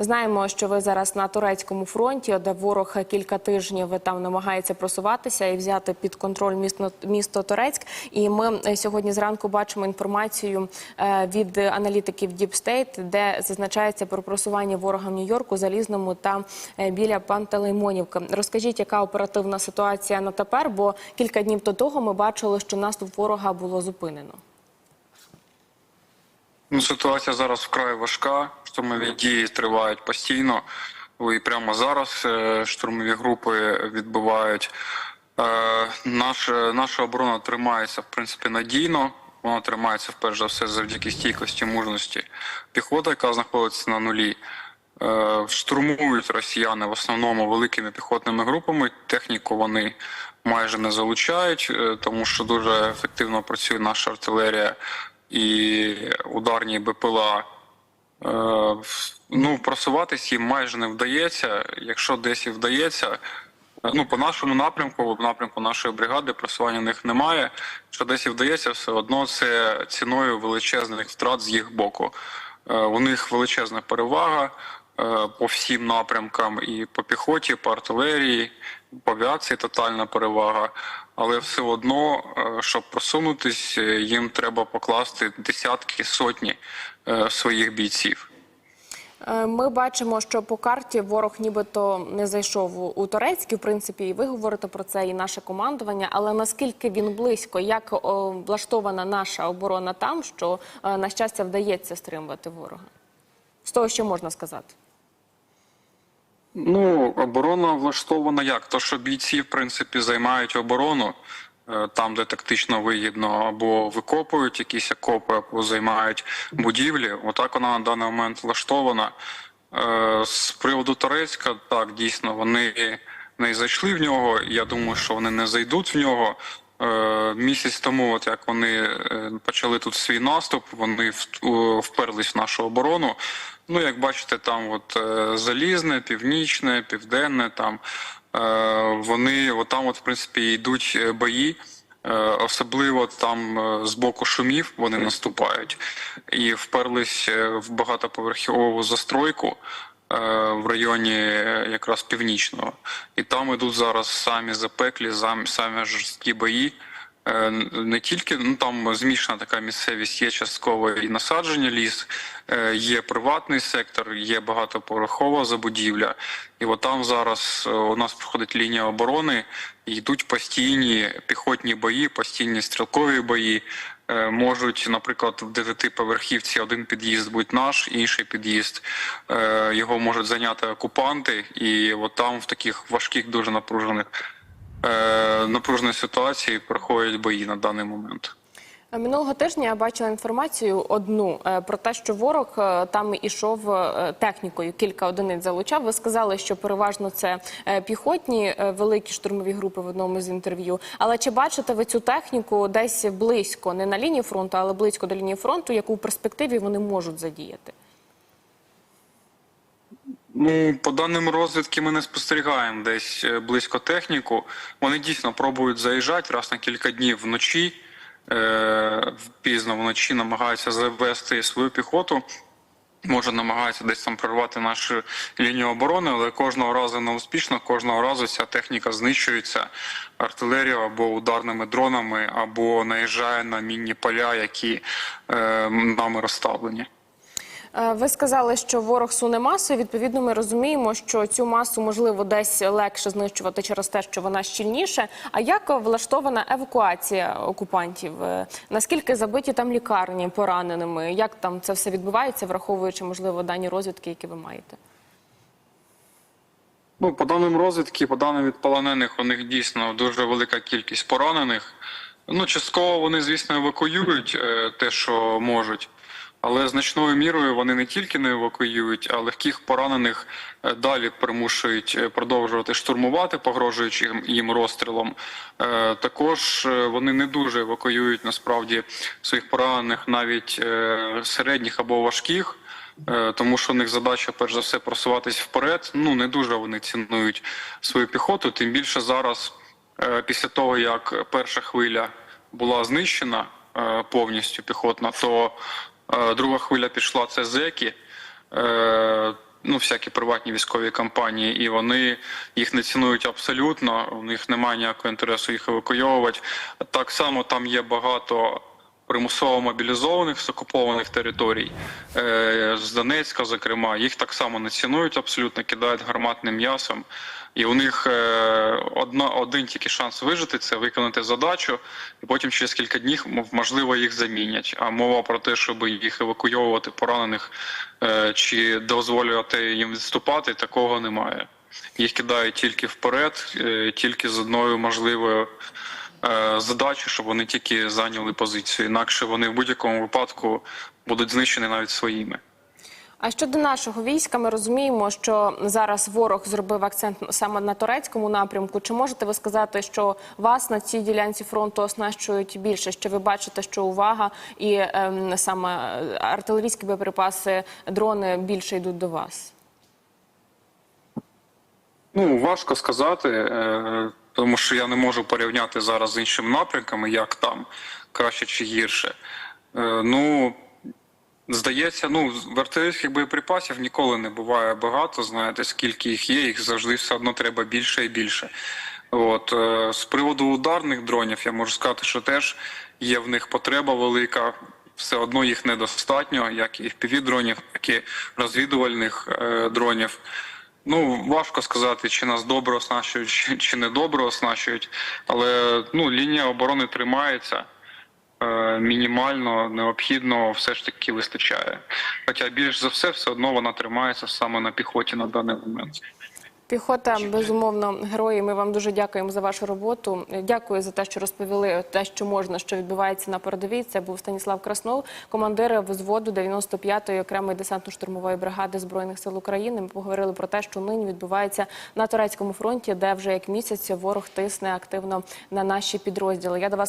Знаємо, що ви зараз на турецькому фронті, де ворог кілька тижнів там намагається просуватися і взяти під контроль місто, місто Торецьк. І ми е, сьогодні зранку бачимо інформацію е, від аналітиків Deep State, де зазначається про просування ворога в Нью-Йорку, Залізному та е, біля Пантелеймонівки. Розкажіть, яка оперативна ситуація на тепер? Бо кілька днів до того ми бачили, що наступ ворога було зупинено. Ну, ситуація зараз вкрай важка. Штурмові дії тривають постійно. І прямо зараз е, штурмові групи відбивають. Е, Наш, наша оборона тримається в принципі надійно. Вона тримається вперше за все завдяки стійкості, мужності. Піхота, яка знаходиться на нулі. Е, Штурмують росіяни в основному великими піхотними групами. Техніку вони майже не залучають, е, тому що дуже ефективно працює наша артилерія і ударні БПЛА. Е, Ну, просуватись їм майже не вдається. Якщо десь і вдається, е, ну по нашому напрямку, в напрямку нашої бригади, просування в них немає. Що десь і вдається, все одно це ціною величезних втрат з їх боку. Е, У них величезна перевага по всім напрямкам, і по піхоті, по артилерії, по авіації тотальна перевага. Але все одно, е, щоб просунутись, е, їм треба покласти десятки, сотні е, своїх бійців. Е, Ми бачимо, що по карті ворог нібито не зайшов у- у в принципі, і ви говорите про це, і наше командування. Але наскільки він близько, як влаштована наша оборона там, що е, на щастя вдається стримувати ворога? З того, що можна сказати. Ну, оборона влаштована як? То, що бійці, в принципі, займають оборону е, там, де тактично вигідно, або викопують якісь окопи, або займають будівлі. Отак вона на даний момент влаштована. Е, З приводу Турецька, так, дійсно, вони не зайшли в нього. Я думаю, що вони не зайдуть в нього. Е, Місяць тому, от як вони е, почали тут свій наступ, вони вперлись в нашу оборону. Ну, як бачите, там от е, залізне, північне, південне, там вони от там, от, в принципі, йдуть бої. Особливо там з боку шумів вони наступають і вперлись в багатоповерхову застройку в районі е, якраз північного. І там ідуть зараз самі запеклі, самі жорсткі бої. Е, Не тільки ну там змішана така місцевість, є частково і насадження ліс, е, є приватний сектор, є багатоповерхова забудівля. І от там зараз е, у нас проходить лінія оборони, йдуть постійні піхотні бої, постійні стрілкові бої. Можуть, наприклад, в дев'ятиповерхівці один під'їзд будь наш, інший під'їзд його можуть зайняти окупанти, і от там в таких важких, дуже напружених е, напруженої ситуації проходять бої на даний момент. Е, Минулого тижня я бачила інформацію одну е, про те, що ворог там ішов технікою, кілька одиниць залучав. Ви сказали, що переважно це піхотні великі штурмові групи в одному з інтерв'ю. Але чи бачите ви цю техніку десь близько, не на лінії фронту, але близько до лінії фронту, яку в перспективі вони можуть задіяти? Ну, по даним розвідки, ми не спостерігаємо десь е, близько техніку. Вони дійсно пробують заїжджати раз на кілька днів вночі. Е, пізно вночі намагаються завести свою піхоту. Може, намагаються десь там прорвати нашу лінію оборони, але кожного разу не успішно, кожного разу ця техніка знищується артилерією або ударними дронами, або наїжджає на мінні поля, які е, нами розставлені. Е, Ви сказали, що ворог суне масу. Відповідно, ми розуміємо, що цю масу можливо десь легше знищувати через те, що вона щільніше. А як влаштована евакуація окупантів? Е, Наскільки забиті там лікарні пораненими? Як там це все відбувається, враховуючи можливо дані розвідки, які ви маєте? Ну, по даним розвідки, по даним від полонених, у них дійсно дуже велика кількість поранених. Ну, частково вони, звісно, евакуюють е, те, що можуть. Але значною мірою вони не тільки не евакуюють, а легких поранених е, далі примушують е, продовжувати штурмувати, погрожуючи їм- розстрілом. Е, Також вони не дуже евакуюють насправді своїх поранених, навіть середніх або важких. Тому що у них задача перш за все просуватись вперед. Ну не дуже вони цінують свою піхоту. Тим більше зараз, після того як перша хвиля була знищена повністю піхотна, то друга хвиля пішла це зеки. Е, ну, всякі приватні військові компанії, і вони їх не цінують абсолютно. У них немає ніякого інтересу їх евакуйовувати. Так само там є багато примусово мобілізованих з окупованих територій е, з Донецька, зокрема, їх так само не цінують абсолютно, кидають гарматним м'ясом. І у них е, одна, один тільки шанс вижити це виконати задачу, і потім через кілька днів можливо їх замінять. А мова про те, щоб їх евакуйовувати поранених е, чи дозволювати їм відступати, такого немає. Їх кидають тільки вперед, тільки з одною можливою е, задачею, щоб вони тільки зайняли позицію. Інакше вони в будь-якому випадку будуть знищені навіть своїми. А щодо нашого війська, ми розуміємо, що зараз ворог зробив акцент саме на турецькому напрямку. Чи можете ви сказати, що вас на цій ділянці фронту оснащують більше? Що ви бачите, що увага і ем, саме артилерійські боєприпаси, дрони більше йдуть до вас? Ну, важко сказати, е, тому що я не можу порівняти зараз з іншими напрямками, як там краще чи гірше. Е, Ну, здається, ну, в артилерійських боєприпасів ніколи не буває багато. Знаєте, скільки їх є, їх завжди все одно треба більше і більше. От е, з приводу ударних дронів, я можу сказати, що теж є в них потреба велика. Все одно їх недостатньо, як і fpv дронів, так і розвідувальних е, дронів. Ну, важко сказати, чи нас добре оснащують, чи, чи не добре оснащують, але ну, лінія оборони тримається. Е, мінімально необхідно все ж таки вистачає. Хоча більш за все, все одно вона тримається саме на піхоті на даний момент. Піхота, безумовно, герої. Ми вам дуже дякуємо за вашу роботу. Дякую за те, що розповіли те, що можна, що відбувається на передовій. Це був Станіслав Краснов, командир взводу 95-ї окремої десантно-штурмової бригади збройних сил України. Ми поговорили про те, що нині відбувається на турецькому фронті, де вже як місяць ворог тисне активно на наші підрозділи. Я до вас.